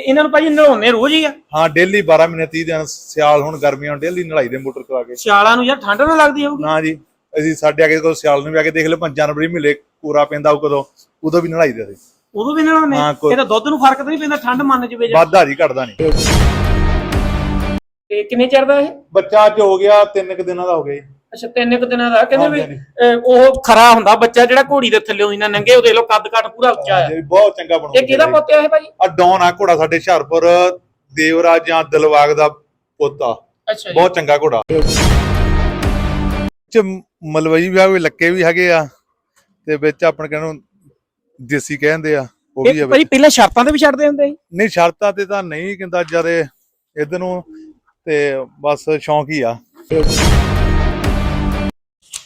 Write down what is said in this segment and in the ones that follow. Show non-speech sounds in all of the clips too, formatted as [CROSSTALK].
ਇਹਨਾਂ ਨੂੰ ਭਾਜੀ ਨਲਾਉਣੇ ਰੋਜ਼ ਹੀ ਆ। ਹਾਂ ਡੇਲੀ 12 ਮਹੀਨੇ 30 ਦਿਨ ਸਿਆਲ ਹੁਣ ਗਰਮੀਆਂ ਡੇਲੀ ਨਲਾਈ ਦੇ ਮੋਟਰ ਕਰਾ ਕੇ। ਸਿਆਲਾਂ ਨੂੰ ਯਾਰ ਠੰਡ ਨਾ ਲੱਗਦੀ ਹੋਊਗੀ। ਨਾ ਜੀ ਅਸੀਂ ਸਾਡੇ ਅੱਗੇ ਕੋਲ ਸਿਆਲ ਨੂੰ ਵੀ ਆ ਕੇ ਦੇਖ ਲਓ ਪੰਜ ਜਨਵਰੀ ਮਹੀਨੇ ਪੂਰਾ ਪੈਂਦਾ ਉਹ ਕਦੋਂ ਉਦੋਂ ਵੀ ਨਲਾਈ ਦੇ ਸੀ ਉਦੋਂ ਵੀ ਨਲਾਉਣੇ ਹਾਂ, ਕੋਈ- ਇਹਦਾ ਦੁੱਧ ਨੂੰ ਫ਼ਰਕ ਤਾਂ ਨਹੀਂ ਪੈਂਦਾ ਠੰਡ ਮੰਨ ਜਵੇ ਜਾਂ। ਵਾਧਾ ਜੀ ਘਟਦਾ ਨਹੀਂ। ਤੇ ਕਿੰਨੇ ਚਿਰ ਦਾ ਇਹ? ਬੱਚਾ ਅੱਜ ਹੋ ਗਿਆ ਤਿੰਨ ਕੁ ਦਿਨਾਂ ਦਾ ਹੋ ਗਿਆ ਜੀ। ਅੱਛਾ ਤਿੰਨ ਕੁ ਦਿਨਾਂ ਦਾ ਕਹਿੰਦੇ ਵੀ ਅਹ, ਉਹ ਖਰਾ ਹੁੰਦਾ ਬੱਚਾ ਜਿਹੜਾ ਘੋੜੀ ਦੇ ਥੱਲੇ ਨਾ ਨੰਗੇ ਉਹ ਦੇਖ ਲਓ ਕੱਦ ਕੱਟ ਪੂਰਾ ਉੱਚਾ ਆ। ਇਹ ਵੀ ਬਹੁਤ ਚੰਗਾ ਬਣਾਉਂਦਾ ਇਹ ਕਿਹਦਾ ਪੁੱਤ ਆ ਇਹ ਭਾਜੀ ਆ ਡੌਨ ਆ ਘੋੜਾ ਸਾਡੇ ਹੁਸ਼ਿਆਰਪੁਰ ਦੇਵਰਾਜ ਜਾਂ ਦਿਲਵਾਗ ਦਾ ਪੁੱਤ। ਆ ਅੱਛਾ ਬਹੁਤ ਚੰਗਾ ਘੋੜਾ। ਚ ਮਲਵਈ ਵੀ ਆ ਕੋਈ ਲੱਕੇ ਵੀ ਹੈਗੇ ਆ ਤੇ ਵਿੱਚ ਆਪਣੇ ਕਹਿੰਦੇ ਦੇਸੀ ਕਹਿੰਦੇ ਆ ਉਹ ਵੀ ਆ ਇਹ ਵਿੱਚ। ਭਾਜੀ ਪਹਿਲਾਂ ਸ਼ਰਤਾਂ ਤੇ ਵੀ ਛੱਡਦੇ ਹੁੰਦੇ ਸੀ? ਨਹੀਂ ਸ਼ਰਤਾਂ ਤੇ ਤਾਂ ਨਹੀਂ ਕਹਿੰਦਾ ਜਰੇ ਇਧਰ ਨੂੰ ਤੇ ਬਸ ਸ਼ੌਂਕ ਹੀ ਆ।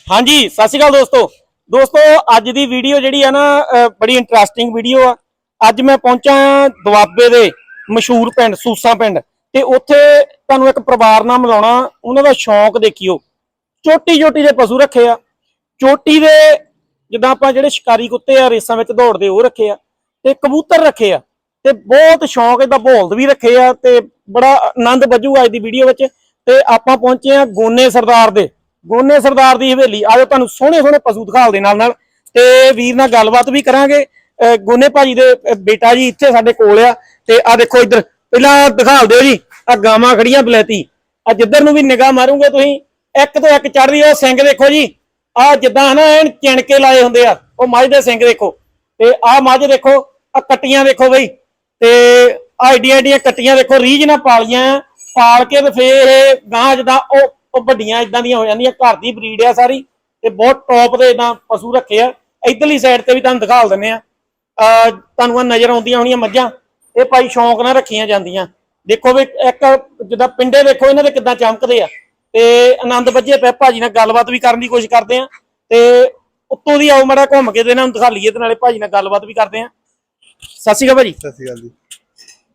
ਹਾਂਜੀ, ਸਤਿ ਸ਼੍ਰੀ ਅਕਾਲ ਦੋਸਤੋ। ਦੋਸਤੋ, ਅੱਜ ਦੀ ਵੀਡੀਓ ਜਿਹੜੀ ਆ ਨਾ ਬੜੀ ਇੰਟਰਸਟਿੰਗ ਵੀਡੀਓ ਆ। ਅੱਜ ਮੈਂ ਪਹੁੰਚਾ ਦੁਆਬੇ ਦੇ ਮਸ਼ਹੂਰ ਪਿੰਡ, ਸੂਸਾ ਪਿੰਡ। ਤੇ ਉੱਥੇ ਤੁਹਾਨੂੰ ਇੱਕ ਪਰਿਵਾਰ ਨਾਲ ਮਿਲਾਉਣਾ, ਉਹਨਾਂ ਦਾ ਸ਼ੌਂਕ ਦੇਖਿਓ। ਚੋਟੀ ਚੋਟੀ ਦੇ ਪਸ਼ੂ ਰੱਖੇ ਆ। ਚੋਟੀ ਦੇ ਜਿੱਦਾਂ ਆਪਾਂ ਜਿਹੜੇ ਸ਼ਿਕਾਰੀ ਕੁੱਤੇ ਆ, ਰੇਸਾਂ ਵਿੱਚ ਦੌੜਦੇ, ਉਹ ਰੱਖੇ ਆ। ਤੇ ਕਬੂਤਰ ਰੱਖੇ ਆ। ਤੇ ਬਹੁਤ ਸ਼ੌਂਕ ਇਹਦਾ, ਬੋਲਦ ਵੀ ਰੱਖੇ ਆ ਤੇ ਬੜਾ ਆਨੰਦ ਵੱਜੂਗਾ ਅੱਜ ਦੀ ਵੀਡੀਓ ਵਿੱਚ। ਤੇ ਆਪਾਂ ਪਹੁੰਚੇ ਆ ਗੋਨੇ ਸਰਦਾਰ ਦੇ। ਗੋਨੇ ਸਰਦਾਰ ਦੀ ਹਵੇਲੀ। ਆਜੋ ਤੁਹਾਨੂੰ ਸੋਹਣੇ ਸੋਹਣੇ ਪਸ਼ੂ ਦਿਖਾਲ ਦੇ ਨਾਲ ਨਾਲ ਤੇ ਵੀਰ ਨਾਲ ਗੱਲਬਾਤ ਵੀ ਕਰਾਂਗੇ। ਗੋਨੇ ਭਾਜੀ ਦੇ ਬੇਟਾ ਜੀ ਇੱਥੇ ਸਾਡੇ ਕੋਲ ਆ ਤੇ ਆ ਦੇਖੋ ਇੱਧਰ, ਪਹਿਲਾਂ ਦਿਖਾਲ ਦਿਓ ਜੀ। ਆ ਗਾਵਾਂ ਖੜੀਆਂ ਬਲੈਤੀ। ਆ ਜਿੱਧਰ ਨੂੰ ਵੀ ਨਿਗਾਹ ਮਾਰੂਗੇ ਤੁਸੀਂ, ਇੱਕ ਤੋਂ ਇੱਕ ਚੜ੍ਹਦੀ ਉਹ ਸਿੰਘ ਦੇਖੋ ਜੀ। ਆ ਜਿੱਦਾਂ ਹਨਾ, ਐਨ ਚਿਣਕੇ ਲਾਏ ਹੁੰਦੇ ਆ। ਉਹ ਮੱਝ ਦੇ ਸਿੰਘ ਦੇਖੋ। ਤੇ ਆ ਮੱਝ ਦੇਖੋ ਆ ਕੱਟੀਆਂ ਦੇਖੋ ਬਈ। ਤੇ ਆ ਏਡੀਆਂ ਏਡੀਆਂ ਕੱਟੀਆਂ ਦੇਖੋ, ਰੀਝ ਨਾਲ ਪਾਲੀਆਂ। ਪਾਲ ਕੇ ਤੇ ਫੇਰ ਇਹ ਗਾਂ ਜਦਾਂ ਉਹ ਉਹ ਵੱਡੀਆਂ ਇਦਾਂ ਦੀਆਂ ਹੋ ਜਾਂਦੀਆਂ ਘਰ ਦੀ ਬਰੀਡ ਆ ਸਾਰੀ ਤੇ ਬਹੁਤ ਟੌਪ ਦੇ ਇਦਾਂ ਪਸ਼ੂ ਰੱਖੇ ਆ। ਇਧਰਲੀ ਸਾਈਡ ਤੇ ਵੀ ਤੁਹਾਨੂੰ ਦਿਖਾਲ ਦਿੰਨੇ ਆ। ਆ ਤੁਹਾਨੂੰ ਆ ਨਜ਼ਰ ਆਉਂਦੀਆਂ ਹੋਣੀਆਂ ਮੱਝਾਂ ਇਹ ਭਾਈ ਸ਼ੌਂਕ ਨਾਲ ਰੱਖੀਆਂ ਜਾਂਦੀਆਂ। ਦੇਖੋ ਵੀ ਇੱਕ ਜਿੱਦਾਂ ਪਿੰਡੇ ਦੇਖੋ ਇਹਨਾਂ ਦੇ ਕਿੱਦਾਂ ਚਮਕਦੇ ਆ। ਤੇ ਆਨੰਦ ਵੱਜੇ ਪਏ ਭਾਜੀ ਨਾਲ ਗੱਲਬਾਤ ਵੀ ਕਰਨ ਦੀ ਕੋਸ਼ਿਸ਼ ਕਰਦੇ ਆ। ਤੇ ਉੱਤੋਂ ਦੀ ਆਓ ਮੜਾ ਘੁੰਮ ਕੇ ਤੇ ਇਹਨਾਂ ਨੂੰ ਦਿਖਾ ਲਈਏ ਤੇ ਨਾਲੇ ਭਾਜੀ ਨਾਲ ਗੱਲਬਾਤ ਵੀ ਕਰਦੇ ਆ। ਸਤਿ ਸ਼੍ਰੀ ਅਕਾਲ ਭਾਜੀ। ਸਤਿ ਸ਼੍ਰੀ ਅਕਾਲ ਜੀ।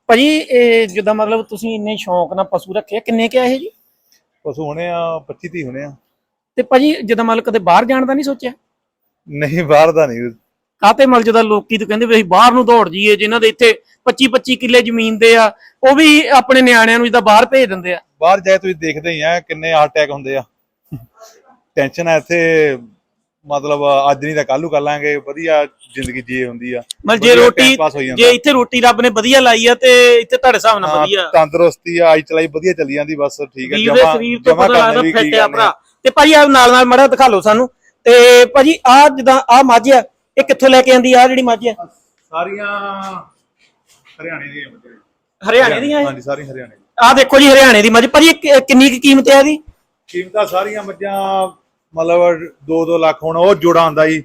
ਭਾਜੀ ਇਹ ਜਿੱਦਾਂ ਮਤਲਬ ਤੁਸੀਂ ਇੰਨੇ ਸ਼ੌਂਕ ਨਾਲ ਪਸ਼ੂ ਰੱਖੇ ਆ ਕਿੰਨੇ ਕਿਆ ਇਹ ਜੀ? ਪਸ਼ੂ ਹੋਣੇ ਆ 25 30 ਹੋਣੇ ਆ। ਤੇ ਭਾਜੀ ਜਿੱਦਾਂ ਮਤਲਬ ਕਦੇ ਬਾਹਰ ਜਾਣ ਦਾ ਨਹੀਂ ਸੋਚਿਆ? ਨਹੀਂ ਬਾਹਰ ਦਾ ਨਹੀਂ। ਕਾਤੇ ਮਤਲਬ ਜਿੱਦਾਂ ਲੋਕੀ ਤਾਂ ਕਹਿੰਦੇ ਵੀ ਅਸੀਂ ਬਾਹਰ ਨੂੰ ਦੌੜ ਜਾਈਏ ਜਿਨ੍ਹਾਂ ਦੇ ਇੱਥੇ 25 25 ਕਿੱਲੇ ਜ਼ਮੀਨ ਦੇ ਆ ਉਹ ਵੀ ਆਪਣੇ ਨਿਆਣਿਆਂ ਨੂੰ ਜਿੱਦਾਂ ਬਾਹਰ ਭੇਜ ਦਿੰਦੇ ਆ। ਬਾਹਰ ਜਾਏ ਤੁਸੀਂ ਦੇਖਦੇ ਹੀ ਆ ਕਿੰਨੇ ਹਾਰਟ ਅਟੈਕ ਹੁੰਦੇ ਆ। ਟੈਨਸ਼ਨ ਆ ਇੱਥੇ ਮਤਲਬ ਅੱਜ ਨਹੀਂ ਤਾਂ ਕੱਲ ਨੂੰ ਕਰ ਲਾਂਗੇ ਵਧੀਆ ਜ਼ਿੰਦਗੀ ਜੀ ਹੁੰਦੀ ਆ। ਮਤਲਬ ਜੇ ਵਧੀਆ ਰੋਟੀ time pass ਹੋਈ ਜਾਂਦਾ। ਜੇ ਇੱਥੇ ਰੋਟੀ ਰੱਬ ਨੇ ਵਧੀਆ ਲਾਈ ਆ ਤੇ ਇੱਥੇ ਤੁਹਾਡੇ ਹਿਸਾਬ ਨਾਲ ਹਾਂ, ਵਧੀਆ। ਤੰਦਰੁਸਤੀ ਆ ਆਈ ਚਲਾਈ ਵਧੀਆ ਚੱਲੀ ਜਾਂਦੀ ਬਸ ਠੀਕ ਹੈ ਵੀਰ ਦੇ ਸਰੀਰ ਤੋਂ ਜਮਾਂ ਪਤਾ ਲੱਗਦਾ ਵੀ ਕੀ ਫਿੱਟ ਆ ਕਰਨੇ ਭਰਾ। ਤੇ ਭਾਜੀ ਆ ਨਾਲ ਨਾਲ ਮੜਾ ਦਿਖਾ ਲਓ ਸਾਨੂੰ। ਤੇ ਭਾਜੀ ਆ ਜਿੱਦਾਂ ਆ ਮੱਝ ਆ ਇਹ ਕਿੱਥੋਂ ਲੈ ਕੇ ਆਂਦੀ ਆ ਜਿਹੜੀ ਮੱਝ ਆ? ਸਾਰੀਆਂ ਹਰਿਆਣੇ ਦੀਆਂ ਜੀ। ਹਰਿਆਣੇ ਦੀਆਂ ਹਾਂਜੀ ਸਾਰੀਆਂ ਹਰਿਆਣੇ ਦੀਆਂ। ਆ ਦੇਖੋ ਜੀ ਹਰਿਆਣੇ ਦੀ ਮੱਝ। ਭਾਜੀ ਇਹ ਕਿ- ਕਿੰਨੀ ਕੁ ਕੀਮਤ ਹੈ ਇਹਦੀ? ਕੀਮਤਾਂ ਸਾਰੀਆਂ ਮੱਝਾਂ ਮਤਲਬ 2-2 ਲੱਖ ਹੁਣ ਉਹ ਜੋੜਾ ਆਂਦਾ ਜੀ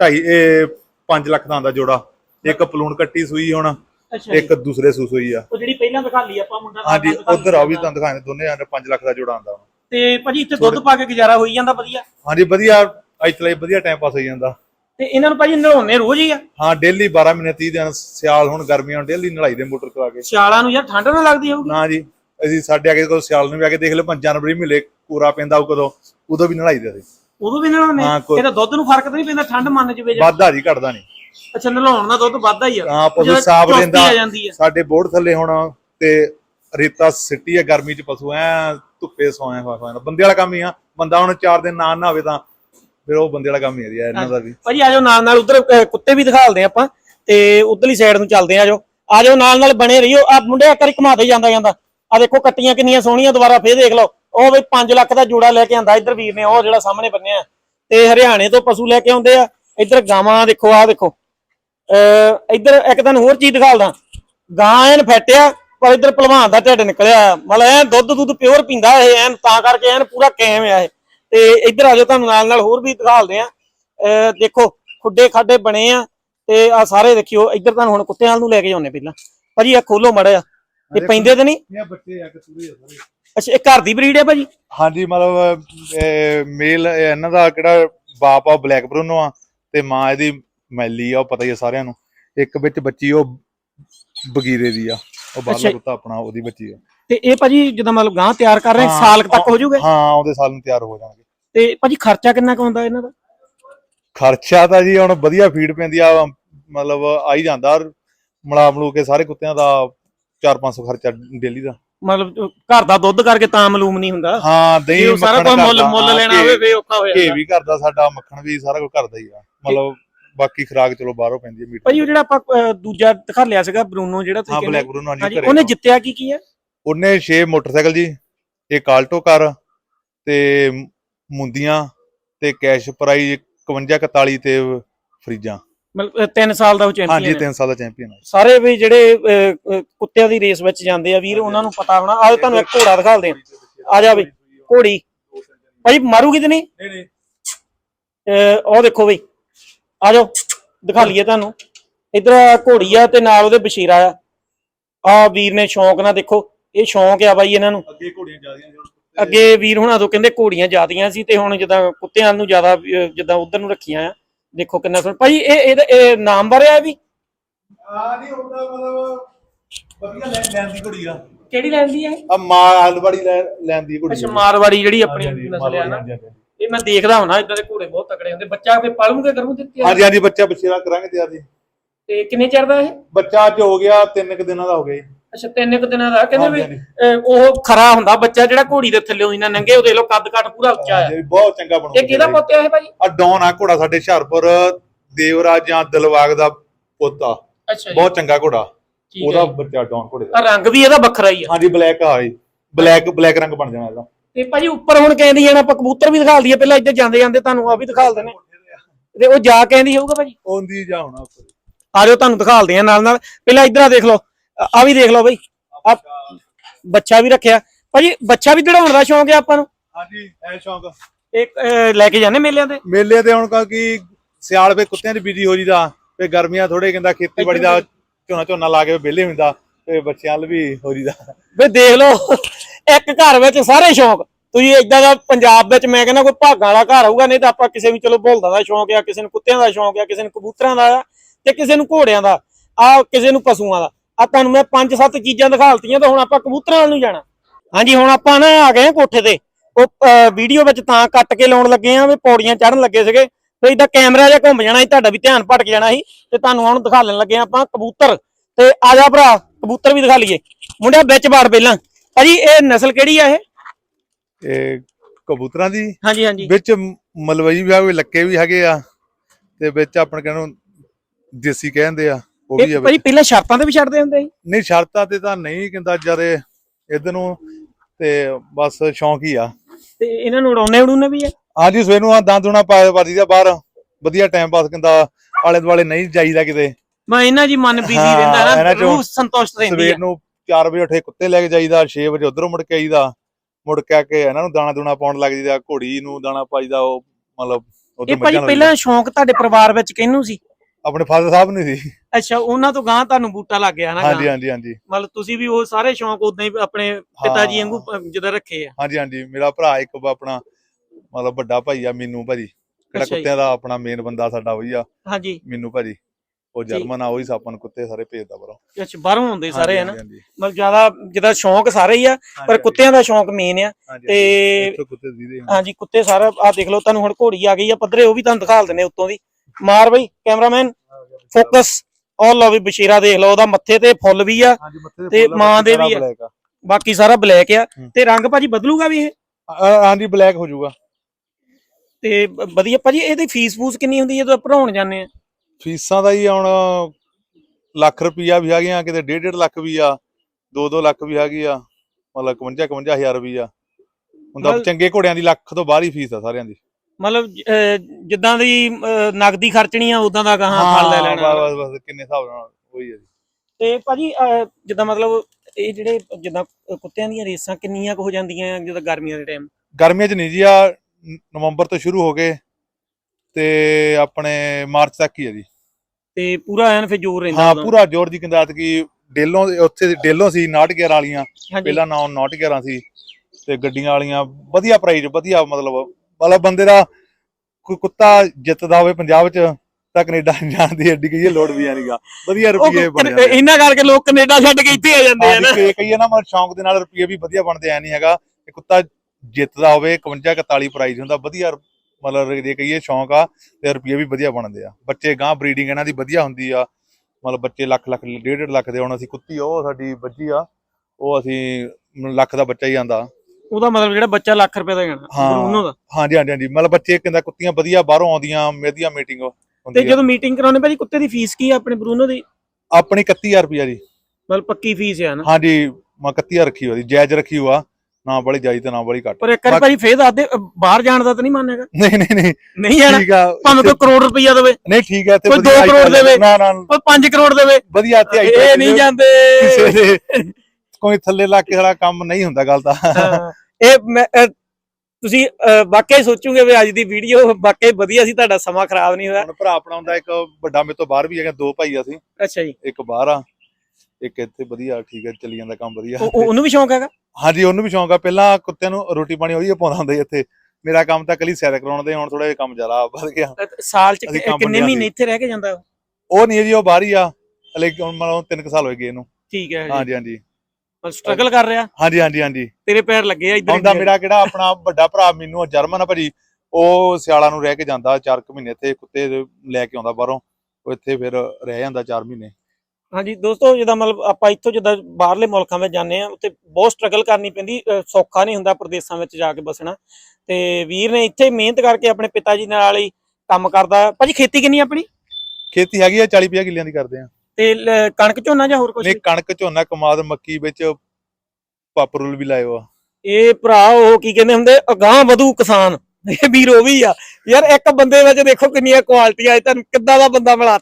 2.5 ਇਹ 5 ਲੱਖ ਦਾ ਆਂਦਾ ਜੋੜਾ। ਇੱਕ ਪਲੂਣ ਕੱਟੀ ਸੂਈ ਹੁਣ ਅੱਛਾ ਇੱਕ ਦੂਸਰੇ ਸੂ ਸੂਈ ਆ। ਉਹ ਜਿਹੜੀ ਪਹਿਲਾਂ ਦਿਖਾ ਲਈ ਆਪਾਂ ਮੁੰਡਾ ਹਾਂਜੀ ਉਧਰ ਆ ਵੀ ਤੁਹਾਨੂੰ ਦਿਖਾਣੇ ਦੋਨੇ ਆਂਦੇ 5 ਲੱਖ ਦਾ ਜੋੜਾ ਆਂਦਾ ਤੇ ਭਾਜੀ ਇੱਥੇ ਦੁੱਧ ਪਾ ਕੇ ਗੁਜ਼ਾਰਾ ਹੋਈ ਜਾਂਦਾ ਵਧੀਆ? ਹਾਂਜੀ ਵਧੀਆ। ਚਲਾਈ ਵਧੀਆ ਟਾਈਮ ਪਾਸ ਹੋਈ ਜਾਂਦਾ। ਤੇ ਇਹਨਾਂ ਨੂੰ ਭਾਜੀ ਨਲਾਉਣੇ ਰੋਜ਼ ਹੀ ਆ? ਹਾਂ ਡੇਲੀ 12 ਮਹੀਨੇ 30 ਦਿਨ ਸਿਆਲ ਹੁਣ ਗਰਮੀਆਂ ਡੇਲੀ ਨਲਾਈ ਦੇ ਮੋਟਰ ਕਰਾ ਕੇ। ਸਿਆਲਾਂ ਨੂੰ ਯਾਰ ਠੰਡ ਨਾ ਲੱਗਦੀ ਹੋਊਗੀ। ਨਾ ਜੀ ਅਸੀਂ ਸਾਡੇ ਅੱਗੇ ਕੋਲ ਸਿਆਲ ਨੂੰ ਵੀ ਆ ਕੇ ਦੇਖ ਲਓ ਪੰਜ ਜਨਵਰੀ ਮਹੀਨੇ ਪੂਰਾ ਪੈਂਦਾ ਉਹ ਕਦੋਂ। ਉਦੋਂ ਵੀ ਨਲਾਈ ਦੇ ਸੀ। ਉਦੋਂ ਵੀ ਨਲਾਉਣੇ ਹਾਂ, ਕੋਈ- ਇਹਦਾ ਦੁੱਧ ਨੂੰ ਫ਼ਰਕ ਤਾਂ ਨਹੀਂ ਪੈਂਦਾ ਠੰਡ ਮੰਨ ਜਵੇ ਜਾਂ ਵਾਧਾ ਜੀ ਘਟਦਾ ਨਹੀਂ। ਅੱਛਾ ਨਲਾਉਣ ਨਾਲ ਦੁੱਧ ਵੱਧਦਾ ਹੀ ਆ। ਹਾਂ ਪਸ਼ੂ ਜਦੋਂ ਸਾਫ਼ ਚੌਥੀ ਰਹਿੰਦਾ ਆ ਜਾਂਦੀ ਆ। ਸਾਡੇ ਬੋਰਡ ਥੱਲੇ ਹੁਣ ਤੇ ਰੇਤਾ ਸਿੱਟੀ ਆ ਗਰਮੀ ਚ ਪਸ਼ੂ ਐ ਧੁੱਪੇ ਸੌਂਇਆ ਹੋਇਆ ਹੋਇਆ ਬੰਦੇ ਵਾਲਾ ਕੰਮ ਹੀ ਆ। ਬੰਦਾ ਹੁਣ 4 ਦਿਨ ਨਾ ਨਹਾਵੇ ਤਾਂ ਫਿਰ ਉਹ ਬੰਦੇ ਵਾਲਾ ਕੰਮ ਹੀ ਆ ਜੀ ਇਹਨਾਂ ਦਾ ਵੀ। ਭਾਜੀ ਆਜੋ ਨਾਲ ਨਾਲ ਉਧਰ ਕੁੱਤੇ ਵੀ ਦਿਖਾਲਦੇ ਆਪਾਂ ਤੇ ਉਧਰਲੀ ਸਾਈਡ ਨੂੰ ਚੱਲਦੇ ਆ ਆਜੋ ਆਜੋ ਨਾਲ ਨਾਲ ਬਣੇ ਰਹੀਓ। ਆ ਮੁੰਡੇ ਇੱਕ ਵਾਰੀ ਜਾਂਦਾ ਜਾਂਦਾ। ਆ ਦੇਖੋ ਕੱਟੀਆਂ ਕਿੰਨੀਆਂ ਸੋਹਣੀਆਂ ਦੁਬਾਰਾ ਫੇਰ ਦੇਖ ਲਓ। ਉਹ ਬਈ 5 ਲੱਖ ਦਾ ਜੋੜਾ ਲੈ ਕੇ ਆਂਦਾ ਇੱਧਰ ਵੀਰ ਨੇ ਉਹ ਜਿਹੜਾ ਸਾਹਮਣੇ ਬੰਨਿਆ ਤੇ ਹਰਿਆਣੇ ਤੋਂ ਪਸ਼ੂ ਲੈ ਕੇ ਆਉਂਦੇ ਆ। ਇੱਧਰ ਗਾਵਾਂ ਦੇਖੋ ਆ ਦੇਖੋ। ਇੱਧਰ ਇੱਕ ਤੁਹਾਨੂੰ ਹੋਰ ਚੀਜ਼ ਦਿਖਾਲਦਾ। ਗਾਂ ਐਨ ਫੈਟਿਆ ਪਰ ਇੱਧਰ ਭਲਵਾਨ ਦਾ ਢਿੱਡ ਨਿਕਲਿਆ ਮਤਲਬ ਐਨ ਦੁੱਧ ਦੁੱਧ ਪਿਓਰ ਪੀਂਦਾ ਇਹ ਐਨ ਤਾਂ ਕਰਕੇ ਐਨ ਪੂਰਾ ਕਾਇਮ ਆ ਇਹ। ਤੇ ਇੱਧਰ ਆਜੋ ਤੁਹਾਨੂੰ ਨਾਲ ਨਾਲ ਹੋਰ ਵੀ ਦਿਖਾਲਦੇ ਆ। ਦੇਖੋ ਖੁੱਡੇ ਖਾਡੇ ਬਣੇ ਆ। ਤੇ ਆ ਸਾਰੇ ਦੇਖਿਓ ਇੱਧਰ ਤੁਹਾਨੂੰ ਹੁਣ ਕੁੱਤਿਆਂ ਨੂੰ ਲੈ ਕੇ ਜਾਉਨੇ ਪਹਿਲਾਂ। ਭਾਜੀ ਆ ਖੋਲੋ ਮੜਾ ਇਹ ਪੈਂਦੇ ਤੇ ਨਹੀਂ? ਇਹ ਬੱਚੇ ਆ ਕਸੂਰੇ ਸਾਰੇ। ਅੱਛਾ ਇਹ ਘਰ ਦੀ ਬਰੀਡ ਹੈ ਭਾਜੀ? ਹਾਂਜੀ ਮਤਲਬ ਮੇਲ ਇਹਨਾਂ ਦਾ ਕਿਹੜਾ ਬਾਪ ਆ ਬਲੈਕ ਬਰੂਨੋ ਆ ਤੇ ਮਾਂ ਇਹਦੀ ਮੈਲੀ ਆ ਉਹ ਪਤਾ ਹੀ ਆ ਸਾਰਿਆਂ ਨੂੰ। ਇੱਕ ਵਿੱਚ ਬੱਚੀ ਉਹ ਬਗੀਰੇ ਦੀ ਆ। ਉਹ ਬਾਹਰਲਾ। ਕੁੱਤਾ ਆਪਣਾ ਉਹਦੀ ਬੱਚੀ ਆ। ਤੇ ਇਹ ਭਾਜੀ ਜਦੋਂ ਮਤਲਬ ਗਾਂ ਤਿਆਰ ਕਰ ਰਹੇ ਸਾਲ ਤੱਕ ਹੋ ਜਾਊਗਾ? ਹਾਂ ਆਉਂਦੇ ਸਾਲ ਨੂੰ ਤਿਆਰ ਹੋ ਜਾਣਗੇ। ਤੇ ਭਾਜੀ ਖਰਚਾ ਕਿੰਨਾ ਕੁ ਆਉਂਦਾ ਇਹਨਾਂ ਦਾ? ਖਰਚਾ ਤਾਂ ਜੀ ਹੁਣ ਵਧੀਆ ਫੀਡ ਪੈਂਦੀ ਆ ਮਤਲਬ ਆਈ ਜਾਂਦਾ ਮਲਾ ਮਲੂ ਕੇ ਸਾਰੇ ਕੁੱਤਿਆਂ ਦਾ 4-500 ਖਰਚਾ ਡੇਲੀ ਦਾ। ਮਤਲਬ ਘਰ ਦਾ ਦੁੱਧ ਕਰਕੇ ਤਾਂ ਮਾਲੂਮ ਨਹੀਂ ਹੁੰਦਾ। ਹਾਂ ਜੇ ਦਹੀਂ ਉਹ ਸਾਰਾ ਮੱਖਣ ਕੁਝ ਮੁੱਲ ਮੁੱਲ ਲੈਣਾ ਹੋਵੇ ਫੇ ਔਖਾ ਹੋ ਘੇ ਜਾਂਦਾ। ਵੀ ਘਰ ਦਾ ਸਾਡਾ ਮੱਖਣ ਵੀ ਸਾਰਾ ਕੁਝ ਘਰ ਦਾ ਹੀ ਆ। ਮਤਲਬ ਬਾਕੀ ਖਰਾਕ ਚਲੋ ਬਾਹਰੋਂ ਪੈਂਦੀ ਹੈ ਮੀਟ ਉਹ ਜਿਹੜਾ ਆਪਾਂ ਅਹ, ਦੂਜਾ ਦਿਖਾ ਲਿਆ ਸੀਗਾ ਬਰੂਨੋ ਜਿਹੜਾ ਹਾਂ ਤੁਸੀਂ ਬਲੈਕ ਕਹਿੰਦੇ ਹਾਂਜੀ ਘਰੇ ਉਹਨੇ। ਜਿੱਤਿਆ ਕੀ ਕੀ ਹੈ ਉਹਨੇ 6 ਮੋਟਰਸਾਈਕਲ ਜੀ ਇੱਕ ਆਲਟੋ ਕਾਰ ਤੇ ਮੁੰਦੀਆਂ ਤੇ ਕੈਸ਼ ਪ੍ਰਾਈਜ਼ 51 41 ਤੇ ਫਰੀਜਾਂ। ਮਤਲਬ 3 ਸਾਲ ਦਾ ਉਹ ਹਾਂਜੀ ਚੈਂਪੀਅਨ 3 ਸਾਲ ਦਾ ਚੈਂਪੀਅਨ ਹੈ। ਸਾਰੇ ਵੀ ਜਿਹੜੇ ਕੁੱਤਿਆਂ ਦੀ ਰੇਸ ਵਿੱਚ ਜਾਂਦੇ ਆ ਵੀਰ ਉਹਨਾਂ ਨੂੰ ਪਤਾ ਹੋਣਾ। ਆਹ ਤੁਹਾਨੂੰ ਇੱਕ ਘੋੜਾ ਦਿਖਾਲਦੇ ਆ। ਆ ਜਾ ਵੀ ਘੋੜੀ। ਭਾਈ ਮਾਰੂਗੀ ਤੇ ਨਹੀਂ? ਨਹੀਂ ਨਹੀਂ। ਉਹ ਦੇਖੋ ਬਈ। ਆ ਜਾਓ ਦਿਖਾ ਲਈਏ ਤੁਹਾਨੂੰ। ਇਧਰ ਘੋੜੀ ਆ ਤੇ ਨਾਲ ਉਹਦੇ ਬਸ਼ੀਰਾ ਆ। ਆ ਵੀਰ ਨੇ ਸ਼ੌਂਕ ਨਾਲ ਦੇਖੋ ਇਹ ਸ਼ੌਂਕ ਆ ਬਾਈ ਇਹਨਾਂ ਨੂੰ। ਅੱਗੇ ਘੋੜੀਆਂ ਜ਼ਿਆਦੀਆਂ ਅੱਗੇ ਵੀਰ ਹੁਣਾਂ ਤੋਂ ਕਹਿੰਦੇ ਘੋੜੀਆਂ ਜ਼ਿਆਦੀਆਂ ਸੀ ਤੇ ਹੁਣ ਜਿੱਦਾਂ ਕੁੱਤਿਆਂ ਨੂੰ ਜ਼ਿਆਦਾ ਜਿੱਦਾਂ ਉਧਰ ਨੂੰ ਰੱਖੀਆਂ ਆ। ਦੇਖੋ ਕਿੰਨਾ ਸੋਹਣਾ ਭਾਈ ਇਹ ਇਹਦਾ ਇਹ ਨਾਮ ਬਾਰੇ ਆ ਵੀ? ਆ ਨਹੀਂ ਹੁੰਦਾ ਮਤਲਬ ਵਧੀਆ ਲੈ ਲੈਣ ਦੀ ਘੋੜੀ ਆ। ਕਿਹੜੀ ਲੈਂਦੀ ਹੈ ਆ ਮਾਲ ਬੜੀ ਲੈਣ ਦੀ ਘੋੜੀ ਅੱਛਾ ਮਾਰਵਾੜੀ ਜਿਹੜੀ ਆਪਣੀ ਨਸਲ ਆ ਨਾ। ਇਹ ਮੈਂ ਦੇਖਦਾ ਹੁਣਾ ਇਦਾਂ ਦੇ ਘੋੜੇ ਬਹੁਤ ਤਕੜੇ ਹੁੰਦੇ। ਬੱਚਾ ਫੇ ਪਾਲੂਗੇ ਕਰੂ ਦਿੱਤੇ ਹਾਂਜੀ ਹਾਂਜੀ ਬੱਚਾ ਬਛੇਰਾ ਕਰਾਂਗੇ ਤਿਆਰ ਜੀ। ਤੇ ਕਿੰਨੇ ਚਿਰ ਦਾ ਇਹ? ਬੱਚਾ ਅੱਜ ਹੋ ਗਿਆ 3 ਕੁ ਦਿਨਾਂ ਦਾ ਹੋ ਗਿਆ ਜੀ। ਅੱਛਾ ਤਿੰਨ ਕੁ ਦਿਨਾਂ ਦਾ। ਕਹਿੰਦੇ ਵੀ ਹਾਂਜੀ, ਅਹ, ਉਹ ਖਰਾ ਹੁੰਦਾ ਬੱਚਾ ਜਿਹੜਾ ਘੋੜੀ ਦੇ ਥੱਲੇ ਇੰਨਾ ਨੰਗੇ ਉਹ ਦੇਖ ਲਓ ਕੱਦ ਕੱਟ ਪੂਰਾ ਉੱਚਾ ਆ। ਹਾਂਜੀ, ਬਹੁਤ ਚੰਗਾ ਬਣੂ ਇਹ ਕਿਹਦਾ ਪੁੱਤ ਆ ਇਹ ਭਾਜੀ? ਆ ਡੌਨ ਆ ਘੋੜਾ ਸਾਡੇ ਹੁਸ਼ਿਆਰਪੁਰ ਦੇਵਰਾਜ ਜਾਂ ਦਿਲਵਾਗ ਦਾ ਪੁੱਤ ਆ। ਅੱਛਾ ਜੀ। ਬਹੁਤ ਚੰਗਾ ਘੋੜਾ। ਠੀਕ ਉਹਦਾ ਹੈ ਬੱਚਾ ਡੌਨ ਘੋੜੇ ਦਾ। ਰੰਗ ਵੀ ਇਹਦਾ ਵੱਖਰਾ ਹੀ ਆ। ਹਾਂਜੀ ਬਲੈਕ ਆ ਜੀ ਬਲੈਕ ਬਲੈਕ ਰੰਗ ਬਣ ਜਾਣਾ ਇਹਦਾ। ਤੇ ਭਾਜੀ ਉੱਪਰ ਹੁਣ ਕਹਿੰਦੀ ਜਾਣਾ ਆਪਾਂ ਕਬੂਤਰ ਵੀ ਦਿਖਾ ਦਈਏ ਪਹਿਲਾਂ ਇੱਧਰ ਜਾਂਦੇ ਜਾਂਦੇ ਤੁਹਾਨੂੰ ਆ ਵੀ ਦਿਖਾ ਦਿੰਦੇ ਤੇ ਉਹ ਜਾ ਕਹਿੰਦੀ ਹੋਊਗਾ ਭਾਜੀ? ਉਹਦੀ ਜਾ ਹੋਣਾ ਉੱਪਰ। ਆ ਜਾਓ ਤੁਹਾਨੂੰ ਦਿਖਾਲਦੇ ਆ ਨਾਲ ਨਾਲ ਪਹਿਲਾਂ ਇੱਧਰ ਆ ਦੇਖ ਲਓ। ਆ ਵੀ ਦੇਖ ਲਓ ਬਈ। ਆ ਬੱਚਾ ਵੀ ਰੱਖਿਆ। ਭਾਜੀ ਬੱਚਾ ਵੀ ਦੜਾਉਣ ਦਾ ਸ਼ੌਂਕ ਹੈ ਆਪਾਂ ਨੂੰ? ਹਾਂਜੀ ਐ ਸ਼ੌਂਕ। ਇੱਕ ਲੈ ਕੇ ਜਾਂਦੇ ਮੇਲਿਆਂ ਤੇ? ਮੇਲੇ ਤੇ ਹੁਣ ਕਿ ਸਿਆਲ ਵੇ ਕੁੱਤਿਆਂ ਦੀ ਬੀਜੀ ਹੋ ਜੀਦਾ। ਤੇ ਗਰਮੀਆਂ ਥੋੜੇ ਕਹਿੰਦਾ ਖੇਤੀਬਾੜੀ ਦਾ ਝੋਨਾ ਝੋਨਾ ਲਾ ਕੇ ਵਿਹਲੇ ਹੁੰਦਾ। ਤੇ ਬੱਚਿਆਂ ਲਈ ਵੀ ਹੋ ਜੀਦਾ। ਵੇ ਦੇਖ ਲਓ ਇੱਕ ਘਰ ਵਿੱਚ ਸਾਰੇ ਸ਼ੌਂਕ। ਤੁਸੀਂ ਏਦਾਂ ਦਾ ਪੰਜਾਬ ਵਿੱਚ ਮੈਂ ਕਹਿੰਦਾ ਕੋਈ ਭਾਗਾਂ ਵਾਲਾ ਘਰ ਹੋਊਗਾ ਨਹੀਂ ਤਾਂ ਆਪਾਂ ਕਿਸੇ ਨੂੰ ਚਲੋ ਬੋਲਦਾ ਦਾ ਸ਼ੌਂਕ ਆ ਕਿਸੇ ਨੂੰ ਕੁੱਤਿਆਂ ਦਾ ਸ਼ੌਂਕ ਆ ਕਿਸੇ ਨੂੰ ਕਬੂਤਰਾਂ ਦਾ ਆ ਤੇ ਕਿਸੇ ਨੂੰ ਘੋੜਿਆਂ ਦਾ ਆ ਕਿਸੇ ਨੂੰ ਪਸ਼ੂਆਂ ਦਾ। ਆ ਤੁਹਾਨੂੰ ਮੈਂ ਪੰਜ ਸੱਤ ਚੀਜ਼ਾਂ ਦਿਖਾਲਤੀਆਂ ਤਾਂ ਹੁਣ ਆਪਾਂ ਕਬੂਤਰਾਂ ਵੱਲ ਨੂੰ ਜਾਣਾ। ਹਾਂਜੀ ਹੁਣ ਆਪਾਂ ਨਾ ਆ ਗਏ ਕੋਠੇ ਤੇ। ਉਹ ਵੀਡੀਓ ਵਿੱਚ ਤਾਂ ਕੱਟ ਕੇ ਲਾਉਣ ਲੱਗੇ ਆ ਵੀ ਪੌੜੀਆਂ ਚੜਨ ਲੱਗੇ ਸੀਗੇ। ਤੇ ਇਦਾਂ ਕੈਮਰਾ ਜਿਹਾ ਘੁੰਮ ਜਾਣਾ ਸੀ ਤੁਹਾਡਾ ਵੀ ਧਿਆਨ ਭਟਕ ਜਾਣਾ ਸੀ। ਤੇ ਤੁਹਾਨੂੰ ਹੁਣ ਦਿਖਾਲਣ ਲੱਗੇ ਆਪਾਂ ਕਬੂਤਰ। ਤੇ ਆ ਜਾ ਭਰਾ ਕਬੂਤਰ ਵੀ ਦਿਖਾ ਲਈਏ। ਮੁੰਡਿਆ ਵਿੱਚ ਬਾੜ ਪਹਿਲਾਂ। ਭਾਜੀ ਇਹ ਨਸਲ ਕਿਹੜੀ ਆ ਇਹ? ਇਹ ਕਬੂਤਰਾਂ ਦੀ। ਹਾਂਜੀ ਹਾਂਜੀ। ਵਿੱਚ ਮਲਵਈ ਵੀ ਆ ਲੱਕੇ ਵੀ ਹੈਗੇ ਆ। ਤੇ ਵਿੱਚ ਆਪਣੇ ਕਹਿੰਦੇ ਦੇਸੀ ਕਹਿੰਦੇ ਆ। ਉਹ ਵੀ ਇਹ। ਭਾਜੀ ਪਹਿਲਾਂ ਸ਼ਰਤਾਂ ਤੇ ਵੀ ਛੱਡਦੇ ਹੁੰਦੇ ਸੀ? ਨਹੀਂ ਸ਼ਰਤਾਂ ਤੇ ਤਾਂ ਨਹੀਂ ਕਹਿੰਦਾ ਜਰੇ ਇਧਰ ਨੂੰ ਤੇ ਬਸ ਸ਼ੌਂਕ ਹੀ ਆ। ਤੇ ਇਹਨਾਂ ਨੂੰ ਉਡਾਉਣੇ ਉਡੂਨੇ ਵੀ ਆ? ਹਾਂਜੀ ਸਵੇਰ ਨੂੰ ਆ ਦੰਦ ਦੁਣਾ ਪਾ ਪਾਦੀ ਦਾ ਬਾਹਰ। ਵਧੀਆ ਟਾਈਮ ਪਾਸ ਕਹਿੰਦਾ ਆਲੇ ਦੁਆਲੇ ਨਹੀਂ ਜਾਈਦਾ ਕਿਤੇ। ਮੈਂ ਇਹਨਾਂ ਜੀ ਮਨ ਬੀਜ਼ੀ ਰਹਿੰਦਾ ਨਾ ਰੂਹ ਸੰਤੁਸ਼ਟ ਰਹਿੰਦੀ ਆ। ਸਵੇਰ ਨੂੰ 4 ਵਜੇ ਉੱਠੇ ਕੁੱਤੇ ਲੈ ਕੇ ਜਾਈਦਾ 6 ਵਜੇ ਉਧਰੋਂ ਮੁੜ ਕੇ ਆਈਦਾ। ਮੁੜ ਕੇ ਆ ਕੇ ਇਹਨਾਂ ਨੂੰ ਦਾਣਾ ਦੂਣਾ ਪਾਉਣ ਲੱਗ ਜਾਈਦਾ ਘੋੜੀ ਨੂੰ ਦਾਣਾ ਪਾਈਦਾ ਉਹ ਮਤਲਬ ਇਹ ਭਾਜੀ ਪਹਿਲਾਂ ਸ਼ੌਂਕ ਤੁਹਾਡੇ ਪਰਿਵਾਰ ਵਿੱਚ ਕਿਹਨੂੰ ਸੀ? ਆਪਣੇ ਫਾਦਰ ਸਾਹਿਬ ਨੇ ਸੀ। ਅੱਛਾ ਉਹਨਾਂ ਤੋਂ ਗਾਂ ਤੁਹਾਨੂੰ ਬੂਟਾ ਲੱਗ ਗਿਆ ਨਾ ਹਾਂਜੀ ਗਾਂਹ। ਹਾਂਜੀ ਹਾਂਜੀ। ਮਤਲਬ ਤੁਸੀਂ ਵੀ ਉਹ ਸਾਰੇ ਸ਼ੌਂਕ ਉਦਾਂ ਹੀ ਆਪਣੇ ਪਿਤਾ ਜੀ ਵਾਂਗੂ ਜਿੱਦਾਂ ਰੱਖੇ ਆ। ਹਾਂਜੀ ਹਾਂਜੀ ਮੇਰਾ ਭਰਾ ਇੱਕ ਵਾ ਆਪਣਾ ਮਤਲਬ ਵੱਡਾ ਭਾਈ ਆ ਮੀਨੂ ਭਾਜੀ। ਅੱਛਾ ਜੀ। ਕੁੱਤਿਆਂ ਦਾ ਆਪਣਾ ਮੇਨ ਬੰਦਾ ਸਾਡਾ ਉਹੀ ਆ ਹਾਂਜੀ। ਮੀਨੂ ਭਾਜੀ। ਉਹ ਜਰਮਨ ਆ ਉਹੀ ਆਪਾਂ ਨੂੰ ਕੁੱਤੇ ਸਾਰੇ ਭੇਜਦਾ ਬਰੋ ਅੱਛਾ ਬਾਹਰੋਂ ਹੁੰਦੇ ਸਾਰੇ ਹਨ? ਹਾਂਜੀ ਮਤਲਬ ਜ਼ਿਆਦਾ ਜਿੱਦਾਂ ਸ਼ੌਂਕ ਸਾਰੇ ਹੀ ਆ ਪਰ ਕੁੱਤਿਆਂ ਦਾ ਸ਼ੌਂਕ ਮੇਨ ਆ। ਤੇ ਹਾਂਜੀ ਕੁੱਤੇ ਸਾਰਾ ਆ ਦੇਖ ਲਓ ਤੁਹਾਨੂੰ ਹੁਣ ਘੋੜੀ ਆ ਗਈ ਆ ਪੱਧਰੇ ਉਹ ਵੀ ਤੁਹਾਨੂੰ ਦਿਖਾਲ ਦਿੰਦੇ ਉੱਤੋਂ ਦੀ। ਮਾਰ ਬਈ ਕੈਮਰਾਮੈਨ ਫੋਕਸ। ਉਹ ਲਓ ਵੀ ਬਸ਼ੀਰਾ ਦੇਖ ਲਓ ਉਹਦਾ ਮੱਥੇ ਤੇ ਫੁੱਲ ਵੀ ਆ ਤੇ ਮਾਂ ਦੇ ਵੀ ਆ। ਆ। ਬਾਕੀ ਸਾਰਾ ਬਲੈਕ ਆ। ਤੇ ਰੰਗ ਭਾਜੀ ਬਦਲੂਗਾ ਵੀ ਇਹ? ਹਾਂਜੀ ਬਲੈਕ ਹੋ ਜਾਊਗਾ। ਤੇ ਵਧੀਆ ਭਾਜੀ ਇਹਦੀ ਫੀਸ ਫੂਸ ਕਿੰਨੀ ਹੁੰਦੀ ਜਦੋਂ ਪੜਾਉਣ ਜਾਂਦੇ ਆ ਫੀਸਾਂ ਦਾ ਹੀ ਹੁਣ ਲੱਖ ਰੁਪਈਆ ਵੀ ਹੈਗੀਆਂ ਕਿਤੇ 1.5 ਲੱਖ ਵੀ ਆ 2-2 ਲੱਖ ਵੀ ਹੈਗੀ ਆ ਮਤਲਬ 51 51000 ਵੀ ਆ। ਹੁੰਦਾ ਚੰਗੇ ਘੋੜਿਆਂ ਦੀ ਲੱਖ ਤੋਂ ਬਾਹਰ ਹੀ ਫੀਸ ਆ ਸਾਰਿਆਂ ਦੀ। ਮਤਲਬ ਅਹ, ਜਿੱਦਾਂ ਦੀ ਅਹ, ਨਗਦੀ ਖਰਚਣੀ ਆ ਉਦਾਂ ਦਾ ਗਾਹਾਂ ਫਲ ਲੈ ਲੈਣਾ। ਬਸ ਬਸ ਕਿੰਨੇ ਹਿਸਾਬ ਨਾਲ ਉਹੀ ਜੀ। ਤੇ ਭਾਜੀ ਅਹ, ਜਿੱਦਾਂ ਮਤਲਬ ਇਹ ਜਿਹੜੇ ਜਿੱਦਾਂ ਕੁੱਤਿਆਂ ਦੀਆਂ ਰੇਸਾਂ ਕਿੰਨੀਆਂ ਕੁ ਹੋ ਜਾਂਦੀਆਂ ਆ ਜਦੋਂ ਗਰਮੀਆਂ ਦੇ ਟਾਈਮ ਗਰਮੀਆਂ 'ਚ ਨਹੀਂ ਜੀ ਆ ਨਵੰਬਰ ਤੋਂ ਸ਼ੁਰੂ ਹੋ ਗਏ ਤੇ ਆਪਣੇ ਮਾਰਚ ਤੱਕ ਹੀ ਆ ਜੀ। ਤੇ ਪੂਰਾ ਐਨ ਫਿਰ ਜ਼ੋਰ ਰਹਿੰਦਾ ਹਾਂ ਉਦੋਂ। ਪੂਰਾ ਜ਼ੋਰ ਦੀ ਕਹਿੰਦਾ ਕਿ ਡੇਲੋਂ ਉੱਥੇ ਡੇਲੋਂ ਸੀ 911 ਵਾਲੀਆਂ। ਹਾਂਜੀ। ਪਹਿਲਾਂ ਨਾਮ 911 ਸੀ ਤੇ ਗੱਡੀਆਂ ਵਾਲੀਆਂ ਵਧੀਆ ਪ੍ਰਾਈਜ਼ ਵਧੀਆ ਮਤਲਬ ਮਤਲਬ ਬੰਦੇ ਦਾ ਕੋਈ ਕੁੱਤਾ ਜਿੱਤਦਾ ਹੋਵੇ ਪੰਜਾਬ 'ਚ ਤਾਂ ਕੈਨੇਡਾ [LAUGHS] ਜਾਣ ਦੀ ਐਡੀ ਕਹੀਏ ਲੋੜ ਵੀ ਨਹੀਂਗਾ ਵਧੀਆ ਰੁਪਏ ਬਣ ਜਾਂਦੇ। ਇਹਨਾਂ ਕਰਕੇ ਲੋਕ ਕੈਨੇਡਾ ਛੱਡ ਕੇ ਇੱਥੇ ਆ ਜਾਂਦੇ ਆ ਨਾ। ਕਹੀਏ ਨਾ ਮਤਲਬ ਸ਼ੌਂਕ ਦੇ ਨਾਲ ਰੁਪਏ ਵੀ ਵਧੀਆ ਬਣਦੇ ਆ ਨਹੀਂ ਹੈਗਾ ਇਹ ਕੁੱਤਾ ਜਿੱਤਦਾ ਹੋਵੇ 51 41 ਪ੍ਰਾਈਜ਼ ਹੁੰਦਾ ਵਧੀਆ ਮਤਲਬ ਜੇ ਕਹੀਏ ਸ਼ੌਂਕ ਆ ਤੇ ਰੁਪਏ ਵੀ ਵਧੀਆ ਬਣਦੇ ਆ। ਬੱਚੇ ਗਾਂ ਬਰੀਡਿੰਗ ਇਹਨਾਂ ਦੀ ਵਧੀਆ ਹੁੰਦੀ ਆ। ਮਤਲਬ ਬੱਚੇ ਲੱਖ ਲੱਖ ਡੇਢ ਡੇਢ ਲੱਖ ਦੇ ਹੁਣ ਅਸੀਂ ਕੁੱਤੀ ਉਹ ਸਾਡੀ ਬੱਜੀ ਆ ਉਹ ਅਸੀਂ ਲੱਖ ਦਾ ਬੱਚਾ ਹੀ ਆਂਦਾ। ਉਹਦਾ ਮਤਲਬ ਜਿਹੜਾ ਬੱਚਾ ਲੱਖ ਰੁਪਏ ਦਾ ਜਾਣਾ ਹਾਂ। ਬਰੂਨੋ ਦਾ। ਹਾਂਜੀ ਹਾਂਜੀ ਹਾਂਜੀ। ਮਤਲਬ ਬੱਚੇ ਕਹਿੰਦਾ ਕੁੱਤੀਆਂ ਵਧੀਆ ਬਾਹਰੋਂ ਆਉਂਦੀਆਂ ਵਧੀਆ ਮੀਟਿੰਗ ਤੇ ਹੁੰਦੀ ਆ ਜਦੋਂ ਮੀਟਿੰਗ ਕਰਾਉਣੇ ਭਾਜੀ ਕੁੱਤੇ ਦੀ ਫੀਸ ਕੀ ਆ ਆਪਣੇ ਬਰੂਨੋ ਦੀ? ਆਪਣੀ 31000 ਰੁਪਿਆ ਜੀ। ਮਤਲਬ ਪੱਕੀ ਫੀਸ ਆ ਨਾ? ਹਾਂਜੀ ਮੈਂ 31000 ਰੱਖੀ ਹੋਈ ਜਾਇਜ਼ ਰੱਖੀ ਹੋਆ ਨਾ ਬੜੀ ਜਾਇਜ਼ ਤੇ ਨਾ ਬੜੀ ਘੱਟ। ਪਰ ਇੱਕ ਵਾਰੀ ਭਾਜੀ ਫੇਰ ਦੱਸ ਦੇ ਬਾਹਰ ਜਾਣ ਦਾ ਤਾਂ ਨਹੀਂ ਮਨ ਹੈਗਾ? ਨਹੀਂ ਨਹੀਂ ਨਹੀਂ। ਨਹੀਂ ਜਾਣਾ। ਠੀਕ ਆ ਭਾਵੇਂ ਕੋਈ ਕਰੋੜ ਰੁਪਈਆ ਦੇਵੇ। ਨਹੀਂ ਠੀਕ ਹੈ ਇੱਥੇ ਕੋਈ ਕਰੋੜ ਦੇਵੇ। ਨਾ ਨਾ। ਕੋਈ 5 ਕਰੋੜ ਦੇਵੇ। ਵਧੀਆ ਇੱਥੇ ਇਹ ਨਹੀਂ ਜਾਂਦੇ। ਕਿਸੇ ਦੇ ਕੋਈ ਥੱਲੇ ਲੱਗ ਕੇ ਸਾਡਾ ਕੰਮ ਨਹੀਂ ਹੁੰਦਾ ਗੱਲ ਤਾਂ ਹਾਂ, ਇਹ ਮੈਂ ਤੁਸੀਂ ਵਾਕਈ ਸੋਚੋਗੇ ਵੀ ਅੱਜ ਦੀ ਵੀਡੀਓ ਵਾਕਈ ਵਧੀਆ ਸੀ ਤੁਹਾਡਾ ਸਮਾਂ ਖਰਾਬ ਨਹੀਂ ਹੋਇਆ। ਹੁਣ ਭਰਾ ਆਪਣਾ ਹੁੰਦਾ ਇੱਕ ਵੱਡਾ ਮੇਰੇ ਤੋਂ ਬਾਹਰ ਵੀ ਹੈਗਾ ਦੋ ਭਾਈ ਆ ਅਸੀਂ। ਅੱਛਾ ਜੀ। ਇੱਕ ਬਾਹਰ ਆ ਇੱਕ ਇੱਥੇ ਵਧੀਆ ਠੀਕ ਹੈ ਚੱਲੀ ਜਾਂਦਾ ਕੰਮ ਵਧੀਆ। ਉਹ- ਉਹ- ਉਹਨੂੰ ਵੀ ਸ਼ੌਂਕ ਹੈਗਾ? ਹਾਂਜੀ ਉਹਨੂੰ ਵੀ ਸ਼ੌਂਕ ਆ। ਪਹਿਲਾਂ ਕੁੱਤਿਆਂ ਨੂੰ ਰੋਟੀ ਪਾਣੀ ਉਹੀ ਪਾਉਂਦਾ ਹੁੰਦਾ ਸੀ ਇੱਥੇ। ਮੇਰਾ ਕੰਮ ਤਾਂ ਕੱਲੀ ਸੈਰ ਕਰਾਉਣ ਦੇ ਹੁਣ ਥੋੜਾ ਜਿਹਾ ਕੰਮ ਜ਼ਿਆਦਾ ਵੱਧ ਗਿਆ। ਸਾਲ ਚ ਕਿ- ਕਿੰਨੇ ਮਹੀਨੇ। ਇੱਥੇ ਰਹਿ ਕੇ ਜਾਂਦਾ ਉਹ? ਨਹੀਂ ਜੀ ਉਹ ਬਾਹਰ ਹੀ ਆ। ਹਲੇ ਹੁਣ ਮਤਲਬ 3 ਸਾਲ ਹੋਏ ਗਏ ਇਹਨੂੰ। ਠੀਕ ਹੈ ਹਾਂਜੀ ਹਾਂਜੀ। ਸਟਰਗਲ ਕਰ ਰਿਹਾ ਹਾਂਜੀ ਹਾਂਜੀ ਹਾਂਜੀ। ਤੇਰੇ ਪੈਰ ਲੱਗੇ ਆ ਇੱਧਰ 'ਚ। ਮੇਰਾ ਕਿਹੜਾ ਆਪਣਾ ਵੱਡਾ ਭਰਾ ਮੈਨੂੰ ਜਰਮਨ ਆ ਭਾਜੀ। ਉਹ ਸਿਆਲਾਂ ਨੂੰ ਰਹਿ ਕੇ ਜਾਂਦਾ 4 ਕੁ ਮਹੀਨੇ ਇੱਥੇ ਕੁੱਤੇ ਲੈ ਕੇ ਆਉਂਦਾ ਬਾਹਰੋਂ। ਉਹ ਇੱਥੇ ਫਿਰ ਰਹਿ ਜਾਂਦਾ 4 ਮਹੀਨੇ। ਹਾਂਜੀ ਦੋਸਤੋ ਜਿੱਦਾਂ ਮਤਲਬ ਆਪਾਂ ਇੱਥੋਂ ਜਿੱਦਾਂ ਬਾਹਰਲੇ ਮੁਲਕਾਂ ਵਿੱਚ ਜਾਂਦੇ ਆ ਉੱਥੇ ਬਹੁਤ ਸਟਰਗਲ ਕਰਨੀ ਪੈਂਦੀ ਸੌਖਾ ਨਹੀਂ ਹੁੰਦਾ ਪ੍ਰਦੇਸ਼ਾਂ ਵਿੱਚ ਜਾ ਕੇ ਬਸਣਾ। ਤੇ ਵੀਰ ਨੇ ਇੱਥੇ ਮਿਹਨਤ ਕਰਕੇ ਆਪਣੇ ਪਿਤਾ ਜੀ ਨਾਲ ਹੀ ਕੰਮ ਕਰਦਾ। ਭਾਜੀ ਖੇਤੀ ਕਿੰਨੀ ਆਪਣੀ? ਖੇਤੀ ਹੈਗੀ ਆ 40 50 ਕਿੱਲਿਆਂ ਦੀ ਕਰਦੇ ਆ। ਤੇ ਲ- ਕਣਕ ਝੋਨਾ ਜਾਂ ਹੋਰ ਕੁਝ ਨੇ ਕਣਕ ਝੋਨਾ ਕਮਾਦ ਮੱਕੀ ਵਿੱਚ ਪਾਪਰੂਲ ਵੀ ਲਾਏ ਵਾ ਇਹ ਭਰਾ ਉਹ ਕੀ ਕਹਿੰਦੇ ਹੁੰਦੇ ਅਗਾਹ ਵਧੂ ਕਿਸਾਨ। ਇਹ ਵੀਰ ਉਹ ਵੀ ਆ। ਯਾਰ ਇੱਕ ਬੰਦੇ ਵਿੱਚ ਦੇਖੋ ਕਿੰਨੀਆਂ ਕੁਆਲਿਟੀਆਂ ਇਹ ਤੁਹਾਨੂੰ ਕਿੱਦਾਂ ਦਾ ਬੰਦਾ ਮੈਂ।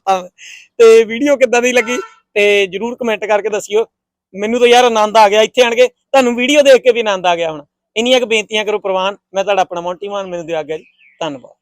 ਤੇ ਵੀਡੀਓ ਕਿੱਦਾਂ ਦੀ ਲੱਗੀ? ਤੇ ਜਰੂਰ ਕਮੈਂਟ ਕਰਕੇ ਦੱਸਿਓ। ਮੈਨੂੰ ਤਾਂ ਯਾਰ ਆਨੰਦ ਆ ਗਿਆ ਇੱਥੇ ਆਣ ਕੇ। ਤੁਹਾਨੂੰ ਵੀਡੀਓ ਦੇਖ ਕੇ ਵੀ ਆਨੰਦ ਆ ਗਿਆ ਹੁਣ। ਇੰਨੀਆਂ ਕੁ ਬੇਨਤੀਆਂ ਕਰੋ ਪ੍ਰਵਾਨ। ਮੈਂ ਤੁਹਾਡਾ ਆਪਣਾ ਮੌਂਟੀ ਮਾਨ ਮੈਨੂੰ ਦਿਆ ਗਿਆ ਜੀ। ਧੰਨਵਾਦ।